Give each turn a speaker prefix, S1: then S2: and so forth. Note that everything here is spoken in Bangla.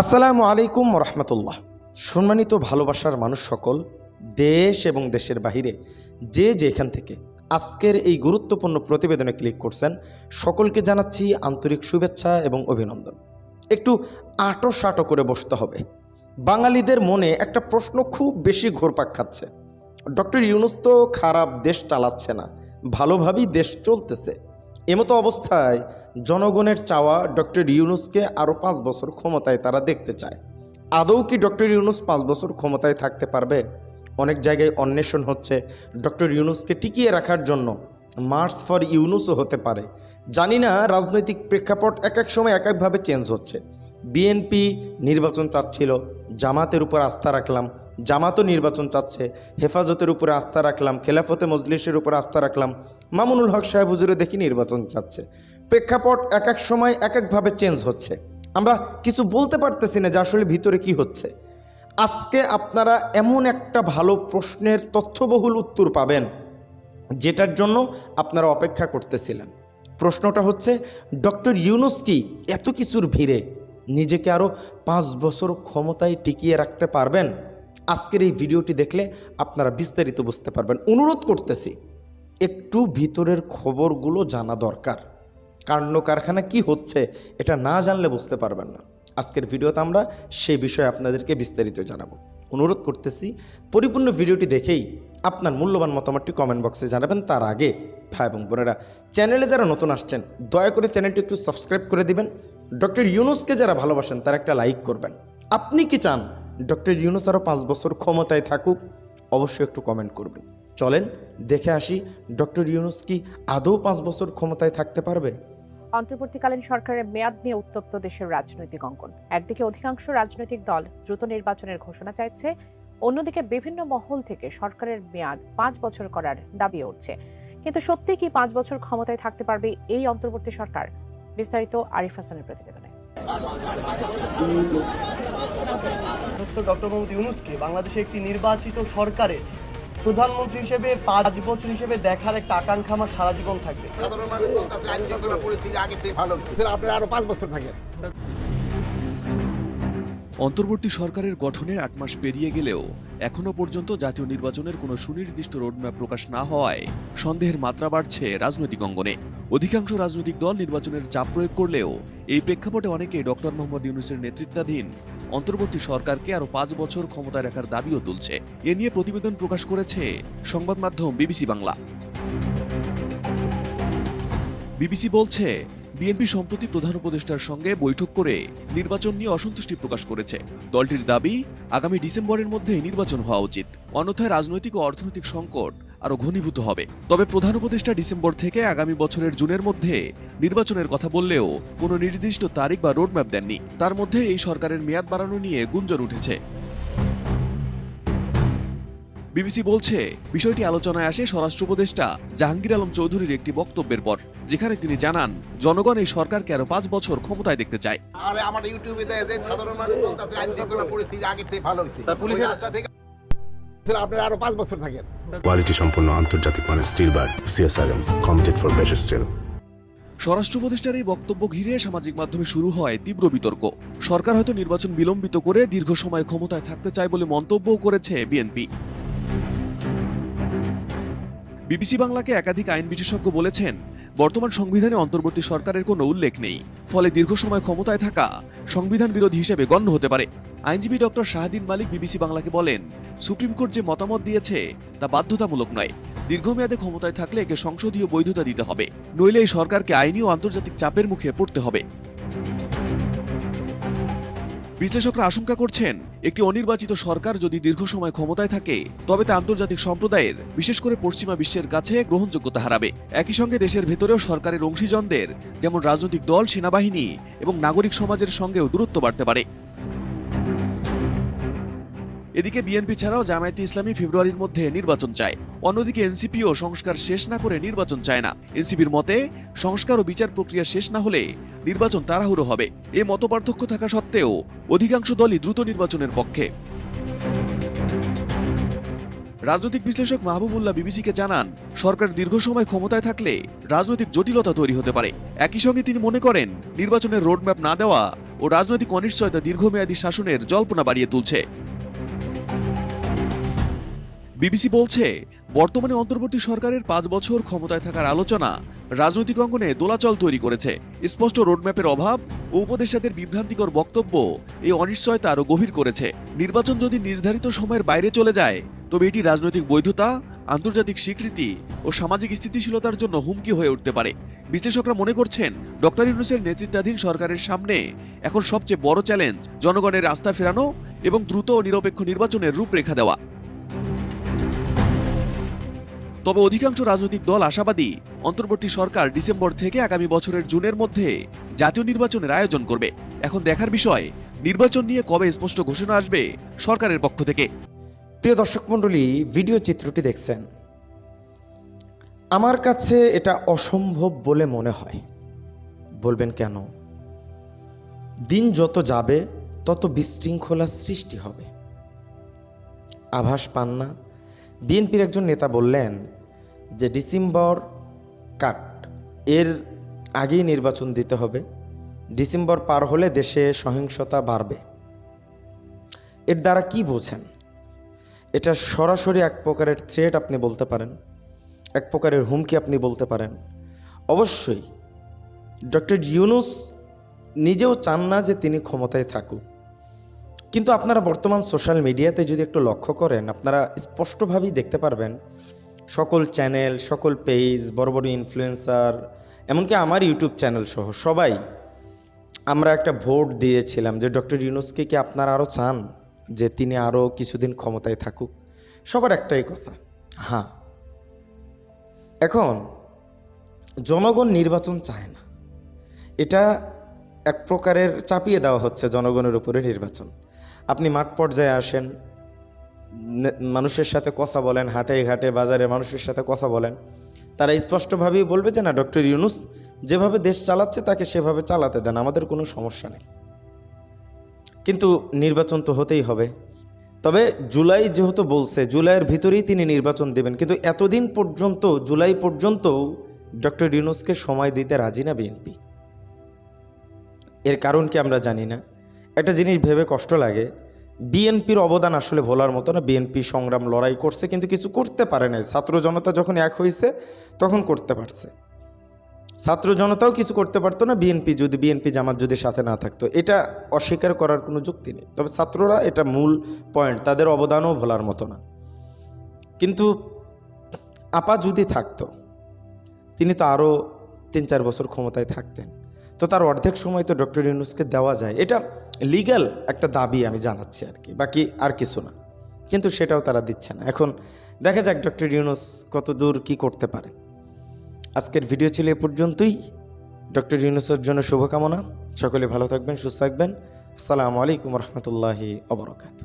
S1: আসসালামু আলাইকুম রহমতুল্লাহ সম্মানিত ভালোবাসার মানুষ সকল, দেশ এবং দেশের বাহিরে যে যেখান থেকে আজকের এই গুরুত্বপূর্ণ প্রতিবেদনে ক্লিক করছেন, সকলকে জানাচ্ছি আন্তরিক শুভেচ্ছা এবং অভিনন্দন। একটু আটো সাটো করে বসতে হবে। বাঙালিদের মনে একটা প্রশ্ন খুব বেশি ঘোরপাক খাচ্ছে। ডক্টর ইউনুস তো খারাপ দেশ চালাচ্ছে না, ভালোভাবেই দেশ চলতেছে। এমতো অবস্থায় জনগণের চাওয়া ডক্টর ইউনুসকে আরও পাঁচ বছর ক্ষমতায় তারা দেখতে চায়। আদৌ কি ডক্টর ইউনুস পাঁচ বছর ক্ষমতায় থাকতে পারবে? অনেক জায়গায় অন্বেষণ হচ্ছে ডক্টর ইউনুসকে টিকিয়ে রাখার জন্য মার্চ ফর ইউনুসও হতে পারে। জানি না রাজনৈতিক প্রেক্ষাপট এক এক সময় এক একভাবে চেঞ্জ হচ্ছে। বিএনপি নির্বাচন চাচ্ছিল, জামাতের উপর আস্থা রাখলাম জামাতও নির্বাচন চাচ্ছে। হেফাজতের উপরে আস্থা রাখলাম, খেলাফতে মজলিসের উপর আস্থা রাখলাম। মামুনুল হক সাহেব হুজুরে দেখি নির্বাচন চাচ্ছে। প্রেক্ষাপট এক এক সময় এক একভাবে চেঞ্জ হচ্ছে। আমরা কিছু বলতে পারতেছি না যে আসলে ভিতরে কি হচ্ছে। আজকে আপনারা এমন একটা ভালো প্রশ্নের তথ্যবহুল উত্তর পাবেন, যেটার জন্য আপনারা অপেক্ষা করতেছিলেন। প্রশ্নটা হচ্ছে, ডক্টর ইউনুস কি এত কিছুর ভিড়ে নিজেকে আরও পাঁচ বছর ক্ষমতায় টিকিয়ে রাখতে পারবেন? আজকের এই ভিডিওটি দেখলে আপনারা বিস্তারিত বুঝতে পারবেন। অনুরোধ করতেছি, একটু ভিতরের খবরগুলো জানা দরকার। কাণ্ড কারখানা কি হচ্ছে এটা না জানলে বুঝতে পারবেন না। আজকের ভিডিওতে আমরা সেই বিষয়ে আপনাদেরকে বিস্তারিত জানাব। অনুরোধ করতেছি, পরিপূর্ণ ভিডিওটি দেখেই আপনার মূল্যবান মতামতটি কমেন্ট বক্সে জানাবেন। তার আগে ভাই এবং বোনেরা, চ্যানেলে যারা নতুন আসছেন, দয়া করে চ্যানেলটি একটু সাবস্ক্রাইব করে দিবেন। ডক্টর ইউনুসকে যারা ভালোবাসেন, তারা একটা লাইক করবেন। আপনি কি চান ডক্টর ইউনুস আরও পাঁচ বছর ক্ষমতায় থাকুক, অবশ্যই একটু কমেন্ট করবেন। চলেন, দেখে আসি ডক্টর ইউনুস কি আদৌ পাঁচ বছর ক্ষমতায় থাকতে পারবে?
S2: অন্তর্বর্তীকালীন সরকারের মেয়াদ নিয়ে উত্তপ্ত দেশের রাজনৈতিক অঙ্কন একদিকে অধিকাংশ রাজনৈতিক দল দ্রুত নির্বাচনের ঘোষণা চাইছে, অন্যদিকে বিভিন্ন মহল থেকে সরকারের মেয়াদ পাঁচ বছর করার দাবি উঠছে। কিন্তু সত্যি কি পাঁচ বছর ক্ষমতায় থাকতে পারবে এই অন্তর্বর্তী সরকার? বিস্তারিত আরিফ হাসানের প্রতিবেদনে।
S3: ডক্টর মোহাম্মদ ইউনুসকে বাংলাদেশে একটি নির্বাচিত সরকারের প্রধানমন্ত্রী হিসেবে পাঁচ বছর হিসেবে দেখার একটা আকাঙ্ক্ষা আমার সারা জীবন থাকবে।
S4: সাধারণ মানুষ আইন শৃঙ্খলা পরিস্থিতি আগে থেকে ভালো আরও পাঁচ বছর থাকেন।
S5: অন্তর্বর্তী সরকারের গঠনের আট মাস পেরিয়ে গেলেও এখনও পর্যন্ত জাতীয় নির্বাচনের কোনো সুনির্দিষ্ট রোডম্যাপ প্রকাশ না হওয়ায় সন্দেহের মাত্রা বাড়ছে রাজনৈতিক অঙ্গনে। অধিকাংশ রাজনৈতিক দল নির্বাচনের চাপ প্রয়োগ করলেও এই প্রেক্ষাপটে অনেকে ডক্টর মোহাম্মদ ইউনুসের নেতৃত্বাধীন অন্তর্বর্তী সরকারকে আরও পাঁচ বছর ক্ষমতায় রাখার দাবিও তুলছে। এ নিয়ে প্রতিবেদন প্রকাশ করেছে সংবাদ মাধ্যম বিবিসি বাংলা। বিবিসি বলছে, বিএনপি সম্প্রতি প্রধান উপদেষ্টার সঙ্গে বৈঠক করে নির্বাচন নিয়ে অসন্তুষ্টি প্রকাশ করেছে। দলটির দাবি, আগামী ডিসেম্বরের মধ্যে নির্বাচন হওয়া উচিত। অন্যথায় রাজনৈতিক ও অর্থনৈতিক সংকট আরও ঘনীভূত হবে। তবে প্রধান উপদেষ্টা ডিসেম্বর থেকে আগামী বছরের জুনের মধ্যে নির্বাচনের কথা বললেও কোনো নির্দিষ্ট তারিখ বা রোডম্যাপ দেননি। তার মধ্যে এই সরকারের মেয়াদ বাড়ানো নিয়ে গুঞ্জন উঠেছে। বিবিসি বলছে বিষয়টি আলোচনায় আসে স্বরাষ্ট্র উপদেষ্টা জাহাঙ্গীর আলম চৌধুরীর একটি বক্তব্যের পর যেখানে তিনি জানান জনগণ এই সরকারকে আরও পাঁচ বছর ক্ষমতায় দেখতে চায়।
S4: আর আমার ইউটিউবে দেখে সাধারণ মানুষ বলতেছে আইন শৃঙ্খলা পরিস্থিতি আগে থেকে ভালো হচ্ছে পুলিশের রাস্তা থেকে আপনারা আরও পাঁচ বছর থাকেন।
S6: কোয়ালিটি সম্পন্ন আন্তর্জাতিক মানের steel bar CSRM committed for better steel
S5: স্বরাষ্ট্র উপদেষ্টার এই বক্তব্য ঘিরে সামাজিক মাধ্যমে শুরু হয় তীব্র বিতর্ক। সরকার হয়তো নির্বাচন বিলম্বিত করে দীর্ঘ সময় ক্ষমতায় থাকতে চায় বলে মন্তব্যও করেছে বিএনপি বিবিসি বাংলাকে একাধিক আইন বিশেষজ্ঞ বলেছেন, বর্তমান সংবিধানে অন্তর্বর্তী সরকারের কোনো উল্লেখ নেই, ফলে দীর্ঘ সময় ক্ষমতায় থাকা সংবিধান বিরোধী হিসেবে গণ্য হতে পারে। আইনজীবী ডক্টর শাহাদিন মালিক বিবিসি বাংলাকে বলেন, সুপ্রিম কোর্ট যে মতামত দিয়েছে তা বাধ্যতামূলক নয়। দীর্ঘমেয়াদে ক্ষমতায় থাকলে একে সংসদীয় বৈধতা দিতে হবে। নইলে এই সরকারকে আইনি ও আন্তর্জাতিক চাপের মুখে পড়তে হবে। বিশ্লেষকরা আশঙ্কা করছেন, একটি অনির্বাচিত সরকার যদি দীর্ঘ সময় ক্ষমতায় থাকে, তবে তা আন্তর্জাতিক সম্প্রদায়ের, বিশেষ করে পশ্চিমা বিশ্বের কাছে গ্রহণযোগ্যতা হারাবে। একই সঙ্গে দেশের ভেতরেও সরকারের অংশীজনদের, যেমন রাজনৈতিক দল, সেনাবাহিনী এবং নাগরিক সমাজের সঙ্গেও দূরত্ব বাড়তে পারে। এদিকে বিএনপি ছাড়াও জামায়াতে ইসলামী ফেব্রুয়ারির মধ্যে নির্বাচন চায়। অন্যদিকে এনসিপিও সংস্কার শেষ না করে নির্বাচন চায় না। এনসিপির মতে, সংস্কার ও বিচার প্রক্রিয়া শেষ না হলে নির্বাচন তাড়াহুড়ো হবে। এ মতপার্থক্য থাকা সত্ত্বেও অধিকাংশ দলই দ্রুত নির্বাচনের পক্ষে। রাজনৈতিক বিশ্লেষক মাহবুবুল্লাহ বিবিসিকে জানান, সরকার দীর্ঘ সময় ক্ষমতায় থাকলে রাজনৈতিক জটিলতা তৈরি হতে পারে। একই সঙ্গে তিনি মনে করেন, নির্বাচনের রোডম্যাপ না দেওয়া ও রাজনৈতিক অনিশ্চয়তা দীর্ঘমেয়াদী শাসনের জল্পনা বাড়িয়ে তুলছে। বিবিসি বলছে, বর্তমানে অন্তর্বর্তী সরকারের পাঁচ বছর ক্ষমতায় থাকার আলোচনা রাজনৈতিক অঙ্গনে দোলাচল তৈরি করেছে। স্পষ্ট রোডম্যাপের অভাব ও উপদেষ্টাদের বিভ্রান্তিকর বক্তব্য এই অনিশ্চয়তা আরও গভীর করেছে। নির্বাচন যদি নির্ধারিত সময়ের বাইরে চলে যায়, তবে এটি রাজনৈতিক বৈধতা, আন্তর্জাতিক স্বীকৃতি ও সামাজিক স্থিতিশীলতার জন্য হুমকি হয়ে উঠতে পারে। বিশ্লেষকরা মনে করছেন, ডক্টর ইউনুসের নেতৃত্বাধীন সরকারের সামনে এখন সবচেয়ে বড় চ্যালেঞ্জ জনগণের রাস্তা ফেরানো এবং দ্রুত ও নিরপেক্ষ নির্বাচনের রূপরেখা দেওয়া। তবে অধিকাংশ রাজনৈতিক দল আশাবাদী। অন্তর্বর্তী সরকার ডিসেম্বর থেকে আগামী বছরের জুনের মধ্যে জাতীয় নির্বাচনের আয়োজন করবে। এখন দেখার বিষয়, নির্বাচন নিয়ে কবে স্পষ্ট ঘোষণা আসবে সরকারের পক্ষ থেকে।
S1: প্রিয় দর্শক মণ্ডলী, ভিডিও চিত্রটি দেখছেন। আমার কাছে এটা অসম্ভব বলে মনে হয়। বলবেন কেন? দিন যত যাবে, তত বিশৃঙ্খলা সৃষ্টি হবে। আভাস পান না বিএনপির একজন নেতা বললেন যে ডিসেম্বর কাট, এর আগেই নির্বাচন দিতে হবে। ডিসেম্বর পার হলে দেশে সহিংসতা বাড়বে। এর দ্বারা কি বোঝেন? এটা সরাসরি এক প্রকারের থ্রেট আপনি বলতে পারেন, এক প্রকারের হুমকি আপনি বলতে পারেন। অবশ্যই, ডক্টর ইউনুস নিজেও চান না যে তিনি ক্ষমতায় থাকুক। কিন্তু আপনারা বর্তমান সোশ্যাল মিডিয়াতে যদি একটু লক্ষ্য করেন, আপনারা স্পষ্টভাবেই দেখতে পারবেন সকল চ্যানেল সকল পেজ বড় বড় ইনফ্লুয়েন্সার এমনকি আমার ইউটিউব চ্যানেল সহ সবাই আমরা একটা ভোট দিয়েছিলাম যে ডক্টর ইউনুসকে কি আপনারা আরও চান যে তিনি আরও কিছুদিন ক্ষমতায় থাকুক? সবার একটাই কথা হ্যাঁ। এখন, জনগণ নির্বাচন চায় না। এটা এক প্রকারের চাপিয়ে দেওয়া হচ্ছে জনগণের উপরে নির্বাচন। আপনি মাঠ পর্যায়ে আসেন মানুষের সাথে কথা বলেন, হাটে ঘাটে, বাজারে মানুষের সাথে কথা বলেন। তারা স্পষ্টভাবেই বলবে যে, না, ডক্টর ইউনুস যেভাবে দেশ চালাচ্ছে, তাকে সেভাবে চালাতে দেন, আমাদের কোনো সমস্যা নেই। কিন্তু নির্বাচন তো হতেই হবে। তবে জুলাই যেহেতু বলছে, জুলাইয়ের ভিতরেই তিনি নির্বাচন দেবেন। কিন্তু এতদিন পর্যন্ত, জুলাই পর্যন্ত ডক্টর ইউনুসকে সময় দিতে রাজি না বিএনপি। এর কারণ কি আমরা জানি না। একটা জিনিস ভেবে কষ্ট লাগে। বিএনপির অবদান আসলে ভোলার মতো না। বিএনপি সংগ্রাম লড়াই করছে, কিন্তু কিছু করতে পারে নাই। ছাত্র জনতা যখন এক হয়েছে তখন করতে পারছে। ছাত্র জনতাও কিছু করতে পারতো না, বিএনপি যদি, বিএনপি জামাত যদি সাথে না থাকতো। এটা অস্বীকার করার কোনো যুক্তি নেই। তবে ছাত্ররা এটা মূল পয়েন্ট তাদের অবদানও ভোলার মতো না। কিন্তু আপা যদি থাকতো, তিনি তো আরও তিন চার বছর ক্ষমতায় থাকতেন। তো তার অর্ধেক সময় তো ডক্টর ইউনুসকে দেওয়া যায়। এটা লিগ্যাল একটা দাবি আমি জানাচ্ছি আর কি, বাকি আর কিছু না। কিন্তু সেটাও তারা দিচ্ছে না। এখন দেখা যাক ডক্টর ইউনুস কত দূর কী করতে পারে। আজকের ভিডিও ছিল এ পর্যন্তই। ডক্টর ইউনুসের জন্য শুভকামনা। সকলে ভালো থাকবেন, সুস্থ থাকবেন। আসসালামু আলাইকুম রহমতুল্লাহি অবরকাত